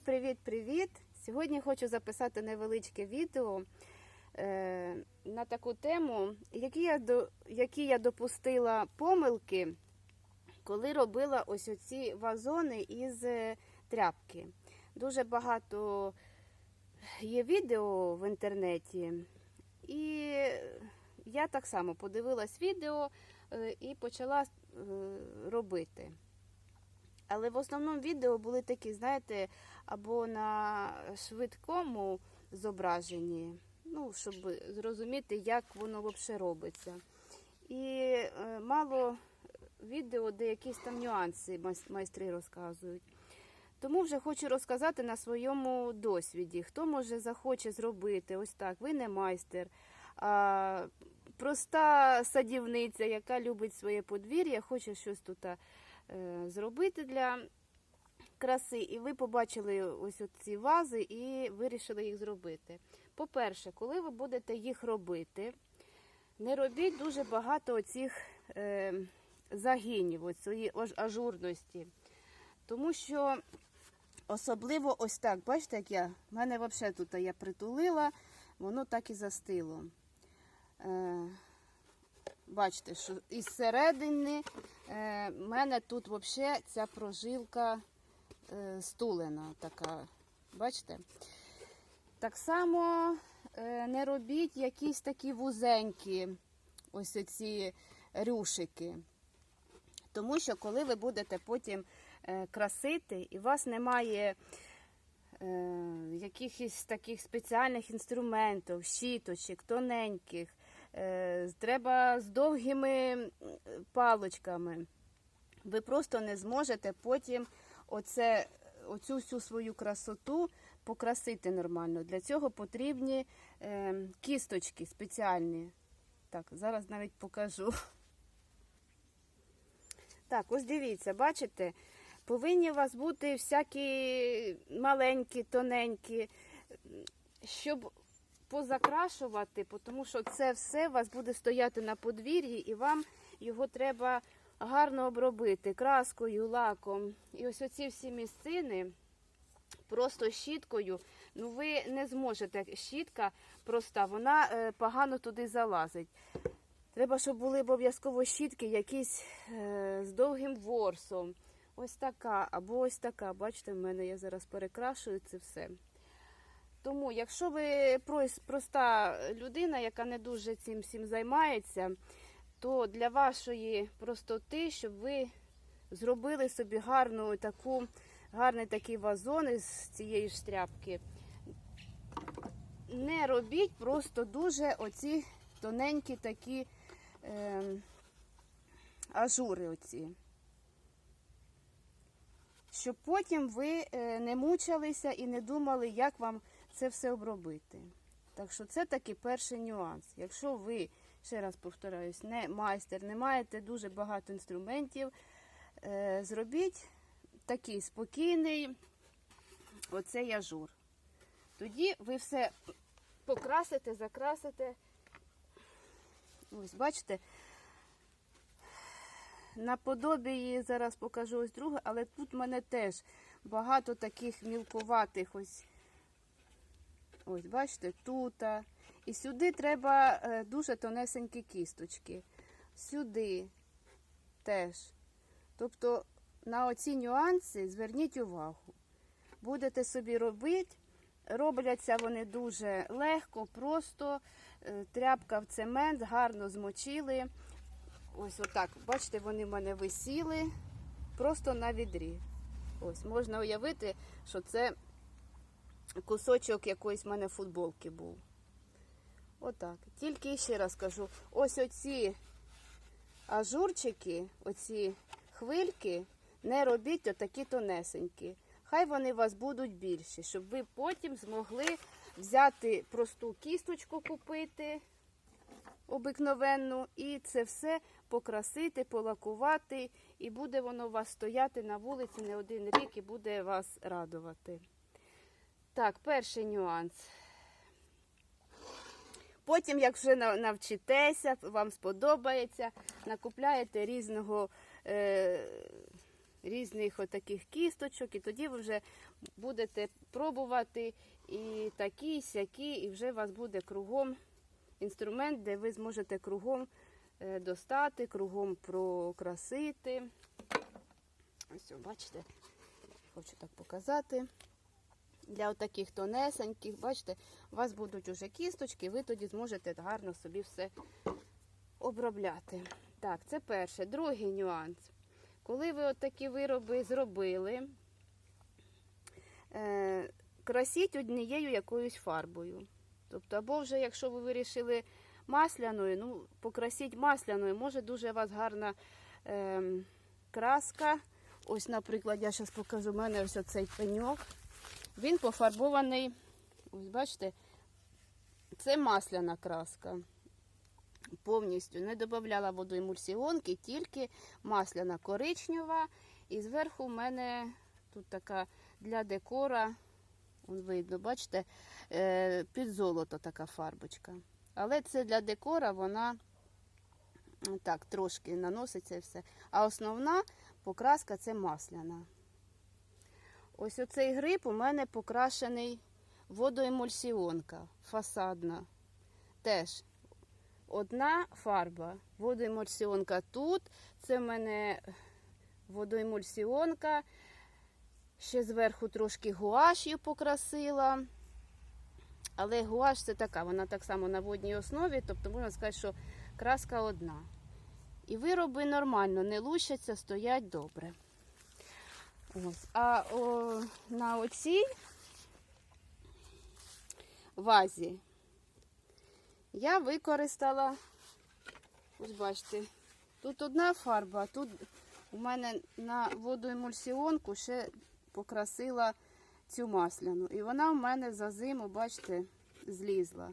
привіт-привіт! Сьогодні хочу записати невеличке відео е, на таку тему, які я, які я допустила помилки, коли робила ось оці вазони із е, тряпки. Дуже багато є відео в інтернеті, і я так само подивилась відео е, і почала е, робити. Але в основному відео були такі, знаєте, або на швидкому зображенні, ну, щоб зрозуміти, як воно взагалі робиться. І е, мало відео, де якісь там нюанси майстри розказують. Тому вже хочу розказати на своєму досвіді, хто може захоче зробити ось так. Ви не майстер, а проста садівниця, яка любить своє подвір'я, хоче щось тут зробити для краси. І ви побачили ось ці вази і вирішили їх зробити. По-перше, коли ви будете їх робити, не робіть дуже багато оцих е, загинів, оцієї ажурності. Тому що особливо ось так, бачите, як я, в мене взагалі тут я притулила, воно так і застило. Бачите, що із середини е, мене тут взагалі ця прожилка е, стулена така. Бачите? Так само е, не робіть якісь такі вузенькі ось ці рюшики. Тому що коли ви будете потім е, красити, і у вас немає е, якихось таких спеціальних інструментів, щіточок, тоненьких, треба з довгими м, паличками, ви просто не зможете потім оце, оцю всю свою красоту покрасити нормально. Для цього потрібні е, кісточки спеціальні. Так, зараз навіть покажу. Так, ось дивіться, бачите, повинні у вас бути всякі маленькі, тоненькі, щоб позакрашувати, тому що це все у вас буде стояти на подвір'ї, і вам його треба гарно обробити краскою, лаком. І ось оці всі місцини просто щіткою. Ну, ви не зможете. Щітка проста, вона е, погано туди залазить. Треба, щоб були обов'язково щітки якісь е, з довгим ворсом. Ось така або ось така. Бачите, в мене я зараз перекрашую це все. Тому, якщо ви проста людина, яка не дуже цим всім займається, то для вашої простоти, щоб ви зробили собі гарну таку, гарний такий вазон із цієї ж тряпки, не робіть просто дуже оці тоненькі такі е, ажури оці. Щоб потім ви е, не мучилися і не думали, як вам це все обробити. Так що це такий перший нюанс. Якщо ви, ще раз повторююсь, не майстер, не маєте дуже багато інструментів, е, зробіть такий спокійний оцей ажур. Тоді ви все покрасите, закрасите. Ось, бачите, наподобі її зараз покажу ось друге, але тут в мене теж багато таких мілкуватих ось. Ось, бачите, тут. І сюди треба е, дуже тонесенькі кісточки. Сюди теж. Тобто на оці нюанси зверніть увагу. Будете собі робити. Робляться вони дуже легко, просто е, тряпка в цемент, гарно змочили. Ось отак. Бачите, вони в мене висіли просто на відрі. Ось, можна уявити, що це кусочок якоїсь в мене футболки був. Отак. Тільки ще раз кажу, ось оці ажурчики, оці хвильки, не робіть отакі тонесенькі. Хай вони у вас будуть більші, щоб ви потім змогли взяти просту кісточку купити обикновенну і це все покрасити, полакувати, і буде воно у вас стояти на вулиці не один рік і буде вас радувати. Так, перший нюанс. Потім, як вже навчитеся, вам сподобається, накупляєте різного е, різних отаких кісточок, і тоді ви вже будете пробувати і такі, сякі, і вже у вас буде кругом інструмент, де ви зможете кругом е, достати, кругом прокрасити. Ось, бачите, хочу так показати. Для таких тонесеньких, бачите, у вас будуть уже кісточки, ви тоді зможете гарно собі все обробляти. Так, це перше. Другий нюанс. Коли ви отакі вироби зробили, е, красіть однією якоюсь фарбою. Тобто, або вже, якщо ви вирішили масляною, ну, покрасіть масляною, може дуже у вас гарна е, краска. Ось, наприклад, я зараз покажу, у мене ось оцей пеньок. Він пофарбований, ось бачите, це масляна краска. Повністю не додавала водоемульсіонки, тільки масляна коричнева. І зверху в мене тут така для декора, видно, бачите, е, під золото така фарбочка. Але це для декора вона так трошки наноситься і все. А основна покраска це масляна. Ось оцей гриб у мене покрашений водоемульсіонка фасадна. Теж одна фарба. Водоемульсіонка тут. Це в мене водоемульсіонка. Ще зверху трошки гуаш'ю покрасила. Але гуаш це така, вона так само на водній основі, тобто можна сказати, що краска одна. І вироби нормально, не лущаться, стоять добре. Ось. А о, на оцій вазі я використала, ось бачите, тут одна фарба, а тут у мене на водоемульсіонку ще покрасила цю масляну. І вона в мене за зиму, бачите, злізла.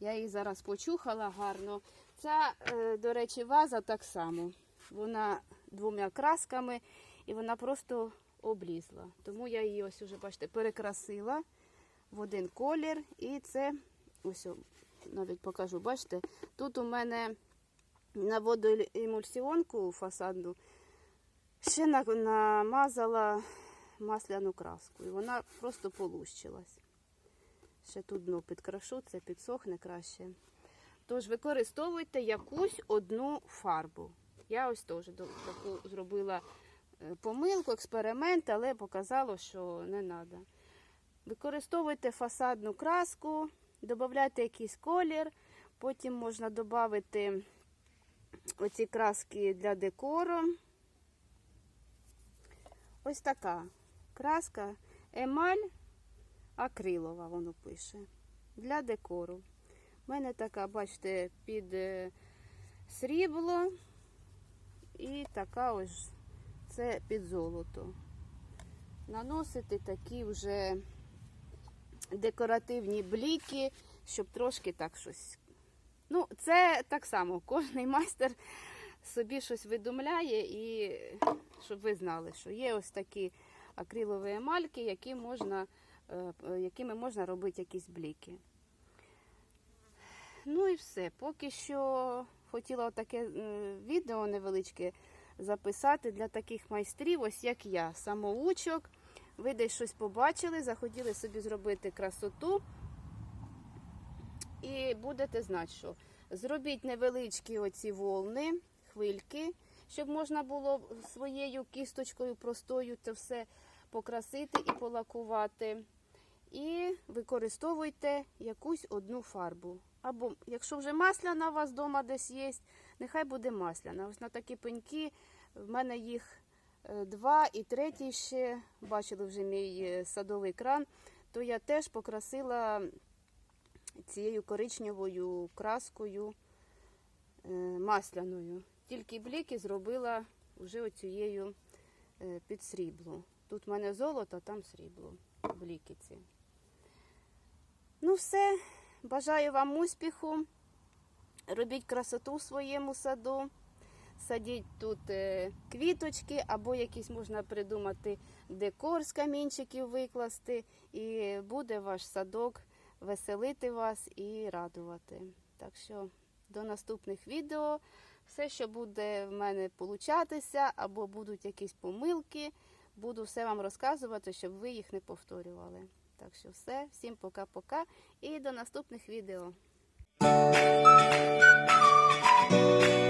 Я її зараз почухала гарно. Ця, е, до речі, ваза так само. Вона двома красками і вона просто облізла. Тому я її ось уже, бачите, перекрасила в один колір. І це, ось навіть покажу, бачите, тут у мене на водоемульсіонку фасадну ще намазала масляну краску. І вона просто полущилась. Ще тут дно підкрашу, це підсохне краще. Тож використовуйте якусь одну фарбу. Я ось теж таку зробила помилку, експеримент, але показало, що не треба. Використовуйте фасадну краску, додавайте якийсь колір, потім можна додати оці краски для декору. Ось така краска, емаль акрилова, воно пише. Для декору. У мене така, бачите, під е, срібло і така ось це під золото. Наносити такі вже декоративні бліки, щоб трошки так щось. Ну, це так само, кожний майстер собі щось видумляє, і щоб ви знали, що є ось такі акрилові емальки, які можна, е, якими можна робити якісь бліки. Ну і все. Поки що хотіла таке відео невеличке записати для таких майстрів, ось як я, самоучок. Ви десь щось побачили, захотіли собі зробити красоту. І будете знати, що зробіть невеличкі оці волни, хвильки, щоб можна було своєю кісточкою простою це все покрасити і полакувати. І використовуйте якусь одну фарбу. Або, якщо вже масляна у вас вдома десь є, нехай буде масляна. Ось на такі пеньки в мене їх е, два і третій ще, бачили вже мій е, садовий кран, то я теж покрасила цією коричневою краскою е, масляною. Тільки бліки зробила вже оцією під срібло. Тут в мене золото, там срібло. Бліки ці. Ну, все. Бажаю вам успіху. Робіть красоту в своєму саду. Садіть тут е, квіточки, або якісь можна придумати декор з камінчиків викласти. І буде ваш садок веселити вас і радувати. Так що до наступних відео. Все, що буде в мене получатися, або будуть якісь помилки, буду все вам розказувати, щоб ви їх не повторювали. Так що все, всім пока-пока і до наступних відео. Thank you.